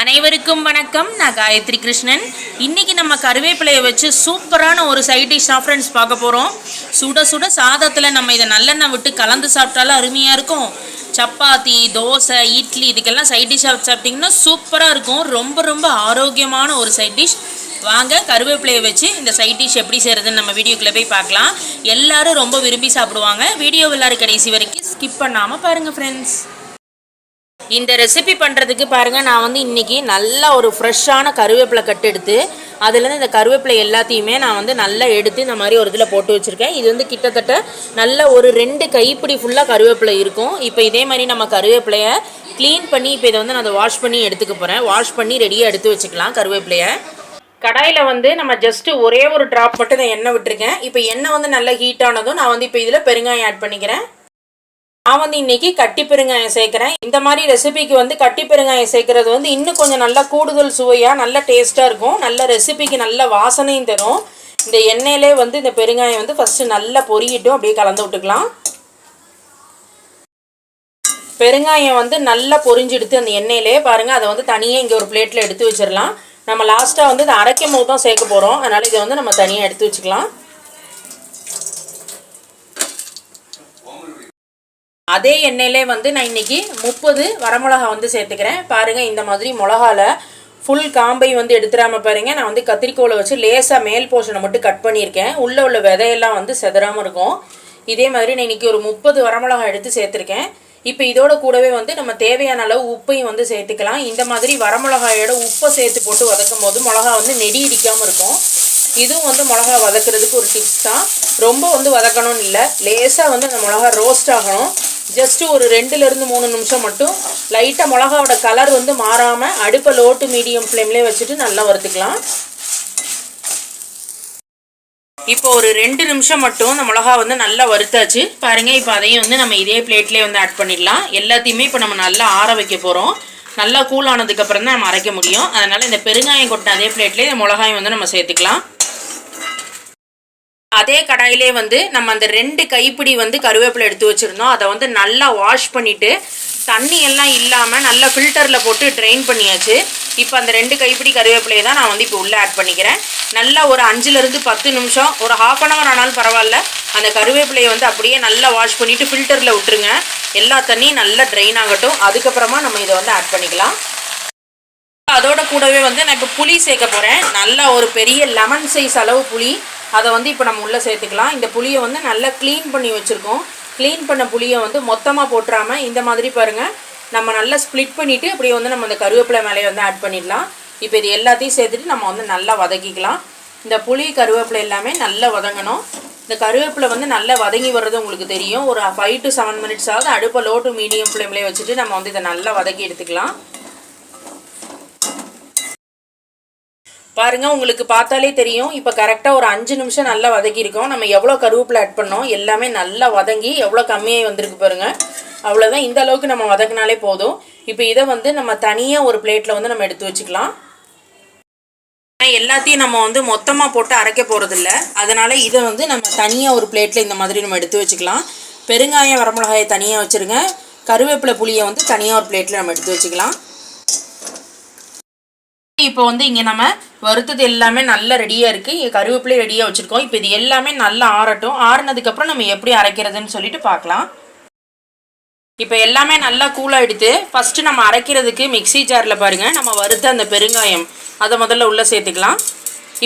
அனைவருக்கும் வணக்கம். நான் காயத்ரி கிருஷ்ணன். இன்றைக்கி நம்ம கருவேப்பிலையை வச்சு சூப்பரான ஒரு சைட் டிஷ் ஃப்ரெண்ட்ஸ் பார்க்க போகிறோம் சுட சுட சாதத்தில் நம்ம இதை நல்லெண்ணெய் விட்டு கலந்து சாப்பிட்டாலும் அருமையாக இருக்கும். சப்பாத்தி தோசை இட்லி இதுக்கெல்லாம் சைட் டிஷ்ஷாக சாப்பிட்டிங்கன்னா சூப்பராக இருக்கும். ரொம்ப ரொம்ப ஆரோக்கியமான ஒரு சைட் டிஷ் வாங்க கருவேப்பிலையை வச்சு இந்த சைட் டிஷ் எப்படி செய்கிறதுன்னு நம்ம வீடியோக்குள்ளே போய் பார்க்கலாம். எல்லோரும் ரொம்ப விரும்பி சாப்பிடுவாங்க. வீடியோ எல்லாரும் கடைசி வரைக்கும் ஸ்கிப் பண்ணாமல் பாருங்கள் ஃப்ரெண்ட்ஸ் இந்த ரெசிபி பண்ணுறதுக்கு பாருங்கள் நான் வந்து இன்றைக்கி நல்லா ஒரு ஃப்ரெஷ்ஷான கருவேப்பிலை கட்டு எடுத்து அதுலேருந்து இந்த கருவேப்பிலை எல்லாத்தையுமே நான் வந்து நல்லா எடுத்து இந்த மாதிரி ஒரு இதில் போட்டு வச்சுருக்கேன். இது வந்து கிட்டத்தட்ட நல்ல ஒரு ரெண்டு கைப்பிடி ஃபுல்லாக கருவேப்பிலை இருக்கும். இப்போ இதே மாதிரி நம்ம கருவேப்பிலையை க்ளீன் பண்ணி இப்போ இதை வந்து நான் அதை வாஷ் பண்ணி எடுத்துக்க போகிறேன் வாஷ் பண்ணி ரெடியாக எடுத்து வச்சுக்கலாம் கருவேப்பிலையை. கடாயில் வந்து நம்ம ஜஸ்ட்டு ஒரே ஒரு ட்ராப் மட்டும் நான் எண்ணெய் விட்டுருக்கேன். இப்போ எண்ணெய் வந்து நல்லா ஹீட் ஆனதும் நான் வந்து இப்போ இதில் பெருங்காயம் ஆட் பண்ணிக்கிறேன். நான் வந்து இன்னைக்கு கட்டி பெருங்காயம் சேர்க்குறேன். இந்த மாதிரி ரெசிபிக்கு வந்து கட்டி பெருங்காயம் சேர்க்கறது வந்து இன்னும் கொஞ்சம் நல்லா கூடுதல் சுவையாக நல்ல டேஸ்ட்டாக இருக்கும். நல்ல ரெசிபிக்கு நல்ல வாசனையும் தரும். இந்த எண்ணெயிலே வந்து இந்த பெருங்காயம் வந்து ஃபஸ்ட்டு நல்லா பொரியட்டும். அப்படியே கலந்து விட்டுக்கலாம். பெருங்காயம் வந்து நல்லா பொரிஞ்செடுத்து அந்த எண்ணெயிலே பாருங்கள் அதை வந்து தனியாக இங்கே ஒரு பிளேட்டில் எடுத்து வச்சிடலாம். நம்ம லாஸ்ட்டாக வந்து இதை அரைக்கும் போது தான் சேர்க்க போகிறோம் அதனால் இதை வந்து நம்ம தனியாக எடுத்து வச்சுக்கலாம். அதே எண்ணெயிலே வந்து நான் இன்னைக்கு முப்பது வரமிளகா வந்து சேர்த்துக்கிறேன். பாருங்கள் இந்த மாதிரி மிளகால ஃபுல் காம்பை வந்து எடுத்துடாமல் பாருங்கள் நான் வந்து கத்திரிக்கோலை வச்சு லேசாக மேல் போர்ஷனை மட்டும் கட் பண்ணியிருக்கேன். உள்ளே உள்ள விதையெல்லாம் வந்து செதறாமல் இருக்கும். இதே மாதிரி நான் இன்னைக்கு ஒரு முப்பது வரமிளகா எடுத்து சேர்த்துருக்கேன். இப்போ இதோட கூடவே வந்து நம்ம தேவையான அளவு உப்பையும் வந்து சேர்த்துக்கலாம். இந்த மாதிரி வரமிளகாயோட உப்பை சேர்த்து போட்டு வதக்கும் போது மிளகா வந்து நெடி இடிக்காமல் இருக்கும். இதுவும் வந்து மிளகா வதக்குறதுக்கு ஒரு டிப்ஸ் தான். ரொம்ப வந்து வதக்கணும்னு இல்லை. லேசாக வந்து அந்த மிளகா ரோஸ்ட் ஆகணும். ஜஸ்ட்டு ஒரு ரெண்டுலேருந்து மூணு நிமிஷம் மட்டும். லைட்டாக மிளகாவோட கலர் வந்து மாறாமல் அடுப்பை லோட்டு மீடியம் ஃப்ளேம்லேயே வச்சுட்டு நல்லா வறுத்துக்கலாம். இப்போ ஒரு ரெண்டு நிமிஷம் மட்டும் இந்த மிளகா வந்து நல்லா வறுத்தாச்சு. பாருங்கள் இப்போ அதையும் வந்து நம்ம இதே பிளேட்லேயே வந்து ஆட் பண்ணிடலாம். எல்லாத்தையுமே இப்போ நம்ம நல்லா ஆற வைக்க போகிறோம் நல்லா கூல் ஆனதுக்கப்புறம் தான் நம்ம அரைக்க முடியும். அதனால் இந்த பெருங்காயம் கொட்டின அதே பிளேட்லேயே இந்த மிளகாயும் வந்து நம்ம சேர்த்துக்கலாம். அதே கடாயிலே வந்து நம்ம அந்த ரெண்டு கைப்பிடி வந்து கருவேப்பிலை எடுத்து வச்சுருந்தோம். அதை வந்து நல்லா வாஷ் பண்ணிவிட்டு தண்ணி எல்லாம் இல்லாமல் நல்லா ஃபில்டரில் போட்டு ட்ரெயின் பண்ணியாச்சு. இப்போ அந்த ரெண்டு கைப்பிடி கருவேப்பிலையை தான் நான் வந்து இப்போ உள்ளே ஆட் பண்ணிக்கிறேன். நல்லா ஒரு அஞ்சுலேருந்து பத்து நிமிஷம் ஒரு ஹாஃப் அன் ஹவர் ஆனாலும் பரவாயில்ல. அந்த கருவேப்பிலையை வந்து அப்படியே நல்லா வாஷ் பண்ணிவிட்டு ஃபில்டரில் விட்டுருங்க. எல்லா தண்ணியும் நல்லா ட்ரெயின் ஆகட்டும். அதுக்கப்புறமா நம்ம இதை வந்து ஆட் பண்ணிக்கலாம். அதோட கூடவே வந்து நான் இப்போ புளி சேர்க்க போகிறேன் நல்லா ஒரு பெரிய லெமன் சைஸ் அளவு புளி. அதை வந்து இப்போ நம்ம உள்ளே சேர்த்துக்கலாம். இந்த புளியை வந்து நல்லா க்ளீன் பண்ணி வச்சுருக்கோம். க்ளீன் பண்ண புளியை வந்து மொத்தமாக போட்டுறாமல் இந்த மாதிரி பாருங்கள் நம்ம நல்லா ஸ்ப்ளிட் பண்ணிவிட்டு அப்படியே வந்து நம்ம இந்த கருவேப்பிலை மேலே வந்து ஆட் பண்ணிடலாம். இப்போ இது எல்லாத்தையும் சேர்த்துட்டு நம்ம வந்து நல்லா வதக்கிக்கலாம். இந்த புளி கருவேப்பிலை எல்லாமே நல்லா வதங்கணும். இந்த கருவேப்பிலை வந்து நல்லா வதங்கி வர்றது உங்களுக்கு தெரியும். ஒரு ஃபைவ் டு செவன் மினிட்ஸ் ஆகுது அடுப்பை லோ டு மீடியம் ஃப்ளேம்லேயே வச்சுட்டு நம்ம வந்து இதை நல்லா வதக்கி எடுத்துக்கலாம். பாருங்க உங்களுக்கு பார்த்தாலே தெரியும். இப்போ கரெக்டாக ஒரு அஞ்சு நிமிஷம் நல்லா வதக்கியிருக்கோம். நம்ம எவ்வளோ கருவேப்பிலை ஆட் பண்ணோம்? எல்லாமே நல்லா வதங்கி எவ்வளோ கம்மியாக வந்திருக்கு பாருங்க. அவ்வளோதான் இந்த அளவுக்கு நம்ம வதக்கினாலே போதும். இப்போ இதை வந்து நம்ம தனியாக ஒரு பிளேட்டில் வந்து நம்ம எடுத்து வச்சுக்கலாம். எல்லாத்தையும் நம்ம வந்து மொத்தமாக போட்டு அரைக்க போகிறதில்ல அதனால் இதை வந்து நம்ம தனியாக ஒரு பிளேட்டில் இந்த மாதிரி நம்ம எடுத்து வச்சுக்கலாம். பெருங்காயம் வரமிளகாயை தனியாக வச்சுருங்க. கருவேப்பிலை புளியை வந்து தனியாக ஒரு பிளேட்டில் நம்ம எடுத்து வச்சுக்கலாம். இப்போ வந்து இங்கே நம்ம வறுத்தது எல்லாமே நல்லா ரெடியாக இருக்குது இங்கே கருவேப்பிலை ரெடியாக வச்சுருக்கோம். இப்போ இது எல்லாமே நல்லா ஆறட்டும். ஆறுனதுக்கப்புறம் நம்ம எப்படி அரைக்கிறதுன்னு சொல்லிட்டு பார்க்கலாம். இப்போ எல்லாமே நல்லா கூலாகிடுத்து ஃபஸ்ட்டு நம்ம அரைக்கிறதுக்கு மிக்சி ஜாரில் பாருங்கள் நம்ம வறுத்த அந்த பெருங்காயம். அதை முதல்ல உள்ளே சேர்த்துக்கலாம்.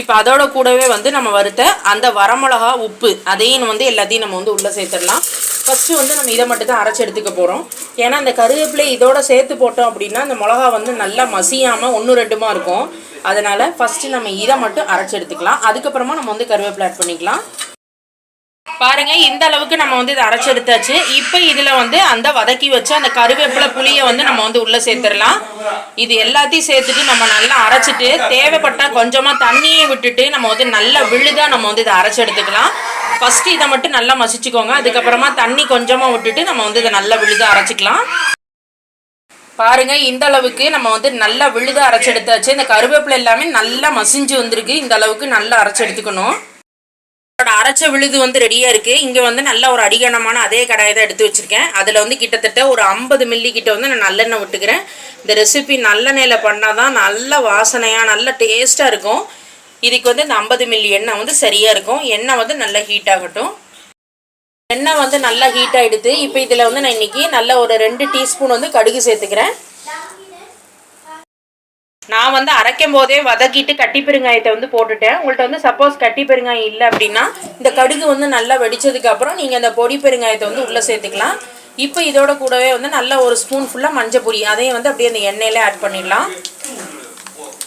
இப்போ அதோட கூடவே வந்து நம்ம வறுத்த அந்த வரமிளகா உப்பு அதையும் வந்து எல்லாத்தையும் நம்ம வந்து உள்ளே சேர்த்துடலாம். ஃபஸ்ட்டு வந்து நம்ம இதை மட்டும் தான் அரைச்சி எடுத்துக்க போகிறோம் ஏன்னா அந்த கருவேப்பிலை இதோட சேர்த்து போட்டோம் அப்படின்னா அந்த மிளகா வந்து நல்லா மசியாமல் ஒன்று ரெண்டுமா இருக்கும். அதனால் ஃபஸ்ட்டு நம்ம இதை மட்டும் அரைச்சி எடுத்துக்கலாம். அதுக்கப்புறமா நம்ம வந்து கருவேப்பிலை ஆட் பண்ணிக்கலாம். பாருங்க இந்த அளவுக்கு நம்ம வந்து இதை அரைச்சி எடுத்தாச்சு. இப்போ இதில் வந்து அந்த வதக்கி வச்சு அந்த கருவேப்பிலை புளியை வந்து நம்ம வந்து உள்ளே சேர்த்துடலாம். இது எல்லாத்தையும் சேர்த்துட்டு நம்ம நல்லா அரைச்சிட்டு தேவைப்பட்டால் கொஞ்சமாக தண்ணியை விட்டுட்டு நம்ம வந்து நல்லா விழுதாக நம்ம வந்து இதை அரைச்சி எடுத்துக்கலாம். ஃபஸ்ட்டு இதை மட்டும் நல்லா மசிச்சுக்கோங்க. அதுக்கப்புறமா தண்ணி கொஞ்சமாக விட்டுட்டு நம்ம வந்து இதை நல்லா விழுதாக அரைச்சிக்கலாம். பாருங்கள் இந்த அளவுக்கு நம்ம வந்து நல்லா விழுத அரைச்சி எடுத்தாச்சு இந்த கருவேப்பிலை எல்லாமே நல்லா மசிஞ்சு வந்திருக்கு. இந்த அளவுக்கு நல்லா அரைச்செடுத்துக்கணும். அதோட அரைச்ச விழுது வந்து ரெடியாக இருக்குது இங்கே வந்து நல்லா ஒரு அடிகனமான அதே கடாயை தான் எடுத்து வச்சுருக்கேன். அதில் வந்து கிட்டத்தட்ட ஒரு ஐம்பது மில்லி கிட்ட வந்து நான் நல்லெண்ணெய் விட்டுக்கிறேன். இந்த ரெசிபி நல்லெண்ணெயில் பண்ணால் தான் நல்ல வாசனையாக நல்ல டேஸ்ட்டாக இருக்கும். இதுக்கு வந்து இந்த ஐம்பது மில்லி எண்ணெய் வந்து சரியாக இருக்கும். எண்ணெய் வந்து நல்லா ஹீட் ஆகட்டும். எண்ணெய் வந்து நல்லா ஹீட் ஆகிடுது இப்போ இதில் வந்து நான் இன்றைக்கி நல்ல ஒரு ரெண்டு டீஸ்பூன் வந்து கடுகு சேர்த்துக்கிறேன். நான் வந்து அரைக்கும் போதே வதக்கிட்டு கட்டி பெருங்காயத்தை வந்து போட்டுட்டேன். உங்கள்கிட்ட வந்து சப்போஸ் கட்டி பெருங்காயம் இல்லை அப்படின்னா இந்த கடுகு வந்து நல்லா வெடிச்சதுக்கப்புறம் நீங்கள் அந்த பொடி பெருங்காயத்தை வந்து உள்ளே சேர்த்துக்கலாம். இப்போ இதோட கூடவே வந்து நல்ல ஒரு ஸ்பூன் ஃபுல்லாக மஞ்சள் பொடி அதையும் வந்து அப்படியே அந்த எண்ணெயில் ஆட் பண்ணிடலாம்.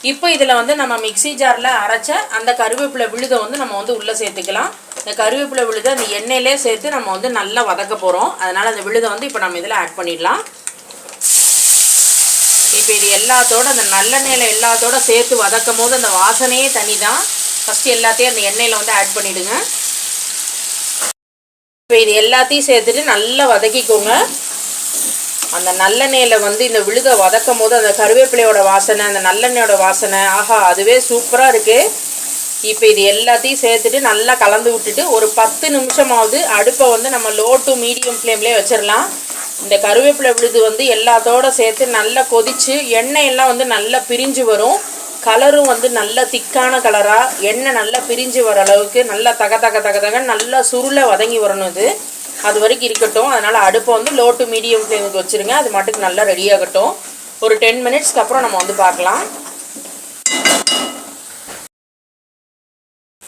இப்போ இதில் வந்து நம்ம மிக்சி ஜாரில் அரைச்ச அந்த கருவேப்பிலை விழுதை வந்து நம்ம வந்து உள்ளே சேர்த்துக்கலாம். இந்த கருவேப்பிலை விழுதை அந்த எண்ணெயிலே சேர்த்து நம்ம வந்து நல்லா வதக்க போகிறோம் அதனால் அந்த விழுதை வந்து இப்போ நம்ம இதில் ஆட் பண்ணிடலாம். இப்போ இது எல்லாத்தோட அந்த நல்லெண்ணெயில் எல்லாத்தோட சேர்த்து வதக்கும் போது அந்த வாசனையே தனி தான் ஃபஸ்ட்டு எல்லாத்தையும் அந்த எண்ணெயில் வந்து ஆட் பண்ணிவிடுங்க இப்போ இது எல்லாத்தையும் சேர்த்துட்டு நல்லா வதக்கிக்கோங்க. அந்த நல்லெண்ணெயில் வந்து இந்த விழுத வதக்கும் போது அந்த கருவேப்பிலையோட வாசனை அந்த நல்லெண்ணெயோட வாசனை ஆஹா அதுவே சூப்பராக இருக்குது இப்போ இது எல்லாத்தையும் சேர்த்துட்டு நல்லா கலந்து விட்டுட்டு ஒரு பத்து நிமிஷமாவது அடுப்பை வந்து நம்ம லோ டு மீடியம் ஃப்ளேம்லேயே வச்சிடலாம் இந்த கருவேப்பிலை விழுது வந்து எல்லாத்தோட சேர்த்து நல்லா கொதித்து எண்ணெய் எல்லாம் வந்து நல்லா பிரிஞ்சு வரும். கலரும் வந்து நல்ல திக்கான கலராக எண்ணெய் நல்லா பிரிஞ்சு வர அளவுக்கு நல்லா தக தக தக தக நல்லா சுருளை வதங்கி வரணும் இது. அது வரைக்கும் இருக்கட்டும். அதனால் அடுப்பை வந்து லோ டு மீடியம் ஃப்ளேமுக்கு வச்சுருங்க. அது மட்டுக்கு நல்லா ரெடி ஆகட்டும். ஒரு டென் மினிட்ஸ்க்கு அப்புறம் நம்ம வந்து பார்க்கலாம்.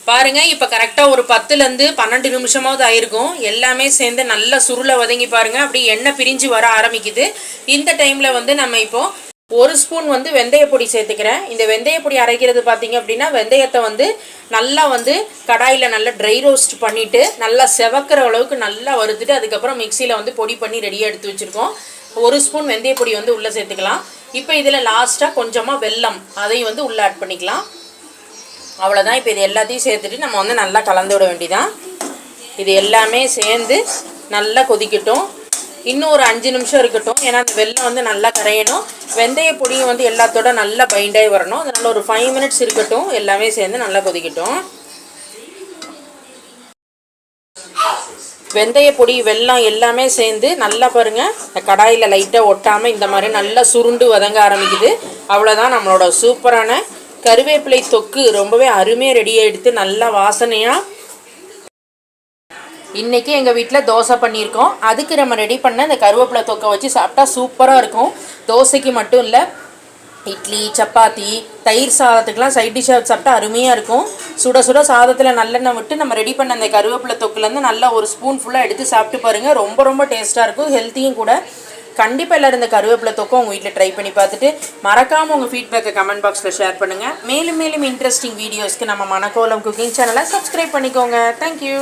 பாருங்க இப்போ கரெக்டாக ஒரு பத்துலேருந்து பன்னெண்டு நிமிஷமாவது ஆயிருக்கும். எல்லாமே சேர்ந்து நல்லா சுருளை வதங்கி பாருங்க. அப்படி எண்ணெய் பிரிஞ்சு வர ஆரம்பிக்குது. இந்த டைமில் வந்து நம்ம இப்போ ஒரு ஸ்பூன் வந்து வெந்தயப்பொடி சேர்த்துக்கிறேன். இந்த வெந்தயப்பொடி அரைக்கிறது பார்த்தீங்க அப்படின்னா வெந்தயத்தை வந்து நல்லா வந்து கடாயில் நல்லா ட்ரை ரோஸ்ட் பண்ணிவிட்டு நல்லா செவக்கிற அளவுக்கு நல்லா வறுத்துட்டு அதுக்கப்புறம் மிக்சியில் வந்து பொடி பண்ணி ரெடியாக எடுத்து வச்சுருக்கோம். ஒரு ஸ்பூன் வெந்தயப்பொடி வந்து உள்ளே சேர்த்துக்கலாம். இப்போ இதில் லாஸ்ட்டாக கொஞ்சமாக வெல்லம் அதையும் வந்து உள்ளே ஆட் பண்ணிக்கலாம். அவ்வளோதான் இப்போ இது எல்லாத்தையும் சேர்த்துட்டு நம்ம வந்து நல்லா கலந்து விட வேண்டியதான் இது எல்லாமே சேர்ந்து நல்லா கொதிக்கட்டும். இன்னும் ஒரு அஞ்சு நிமிஷம் இருக்கட்டும். ஏன்னா அந்த வெள்ளம் வந்து நல்லா கரையணும். வெந்தய பொடியும் வந்து எல்லாத்தோட நல்லா பைண்டாகி வரணும். அதனால் ஒரு ஃபைவ் மினிட்ஸ் இருக்கட்டும். எல்லாமே சேர்ந்து நல்லா கொதிக்கட்டும். வெந்தய பொடி வெல்லம் எல்லாமே சேர்ந்து நல்லா பாருங்கள் கடாயில் லைட்டாக ஒட்டாமல் இந்த மாதிரி நல்லா சுருண்டு வதங்க ஆரம்பிக்குது. அவ்வளோதான் நம்மளோட சூப்பரான கருவேப்பிலை தொக்கு. ரொம்பவே அருமையாக ரெடி ஆகிடுத்து நல்லா வாசனையாக இன்றைக்கி எங்கள் வீட்டில் தோசை பண்ணியிருக்கோம். அதுக்கு நம்ம ரெடி பண்ண இந்த கருவேப்பிலை தொக்கை வச்சு சாப்பிட்டா சூப்பராக இருக்கும். தோசைக்கு மட்டும் இல்லை இட்லி சப்பாத்தி தயிர் சாதத்துக்கெலாம் சைட் டிஷ்ஷாக சாப்பிட்டா அருமையாக இருக்கும். சுட சுட சாதத்தில் நல்லெண்ணெய் விட்டு நம்ம ரெடி பண்ண அந்த கருவேப்பிலை தொக்குலேருந்து நல்லா ஒரு ஸ்பூன் ஃபுல்லாக எடுத்து சாப்பிட்டு பாருங்கள் ரொம்ப ரொம்ப டேஸ்ட்டாக இருக்கும். ஹெல்த்தியும் கூட. கண்டிப்பாக எல்லோரும் இந்த கருவேப்பிலை தொக்கம் உங்கள் வீட்டில் ட்ரை பண்ணி பார்த்துட்டு மறக்காமல் உங்கள் ஃபீட்பேக்கை கமெண்ட் பாக்ஸில் ஷேர் பண்ணுங்கள் மேலும் மேலும் இன்ட்ரெஸ்டிங் வீடியோஸ்க்கு நம்ம மணக்கோலம் குக்கிங் சேனலை சப்ஸ்கிரைப் பண்ணிக்கோங்க. Thank you